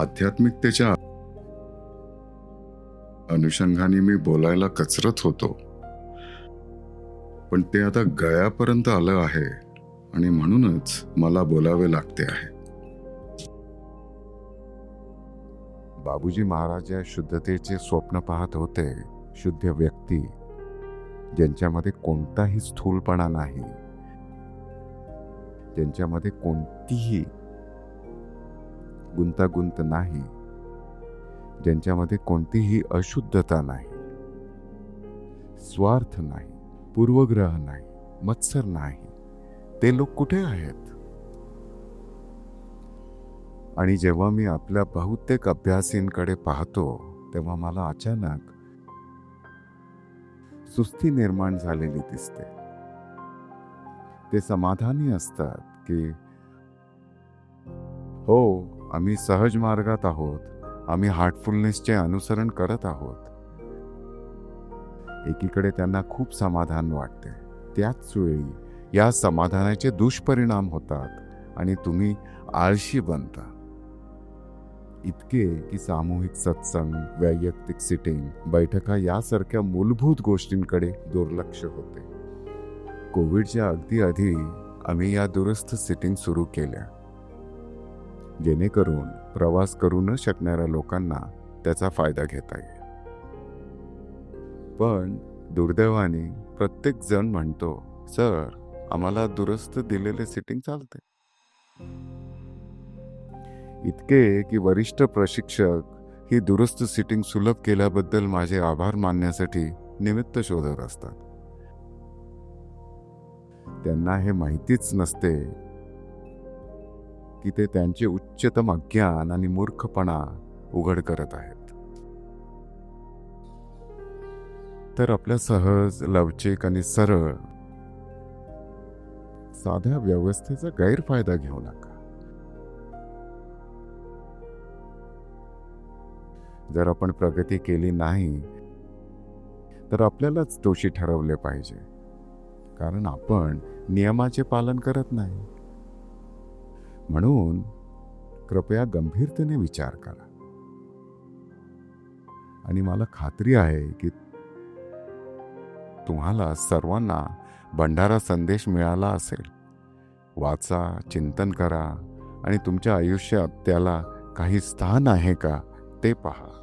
आध्यात्मिकतेच्या अनुषंगाने मी बोलायला कचरत होतो. पण ते आता गळ्यापर्यंत आलं आहे आणि म्हणूनच मला बोलावे लागते आहे. बाबूजी महाराज या शुद्धतेचे स्वप्न पाहत होते. शुद्ध व्यक्ती ज्यांच्यामध्ये कोणताही स्थूलपणा नाही. ज्यांच्यामध्ये कोणतीही गुंतागुंत नाही. ज्यांच्यामध्ये कोणतीही अशुद्धता नाही. स्वार्थ नाही पूर्वग्रह नाही मत्सर नाही. ते लोक कुठे आहेत? आणि जेव्हा मी आपल्या बहुतेक अभ्यासींकडे पाहतो तेव्हा मला अचानक सुस्ती निर्माण झालेली दिसते. ते समाधानी असतात की हो आम्ही सहज मार्गात आहोत. आम्ही हार्टफुलनेसचे अनुसरण करत आहोत. एकीकडे त्यांना खूप समाधान वाटते. त्याच वेळी या समाधानाचे दुष्परिणाम होतात आणि तुम्ही आळशी बनता. इतके की सामूहिक सत्संग वैयक्तिक सिटिंग बैठका यासारख्या मूलभूत गोष्टींकडे दुर्लक्ष होते. कोविडच्या अगदी आधी आम्ही या दुरुस्त सिटिंग सुरू केल्या. जेणेकरून प्रवास करू न शकणाऱ्या लोकांना त्याचा फायदा घेता येईल. पण दुर्दैवाने प्रत्येक जण म्हणतो सर आम्हाला दुरुस्त दिलेले सिटिंग चालते इतके की वरिष्ठ प्रशिक्षक ही दुरुस्त सिटिंग सुलभ केल्याबद्दल माझे आभार मानण्यासाठी निमित्त शोधत असतात. त्यांना हे माहितीच नसते की ते त्यांचे उच्चतम अज्ञान आणि मूर्खपणा उघड करत आहेत. तर आपल्या सहज लवचिक आणि सरळ साध्या व्यवस्थेचा गैरफायदा घेऊ नका. जर आपण प्रगती केली नाही तर आपल्यालाच दोषी ठरवले पाहिजे. कारण आपण नियमाचे पालन करत नाही. म्हणून कृपया गंभीरतेने विचार करा. आणि मला खात्री आहे की तुम्हाला सर्वांना भंडारा संदेश मिळाला असेल. वाचा चिंतन करा आणि तुमच्या आयुष्यात त्याला काही स्थान आहे का ते पहा.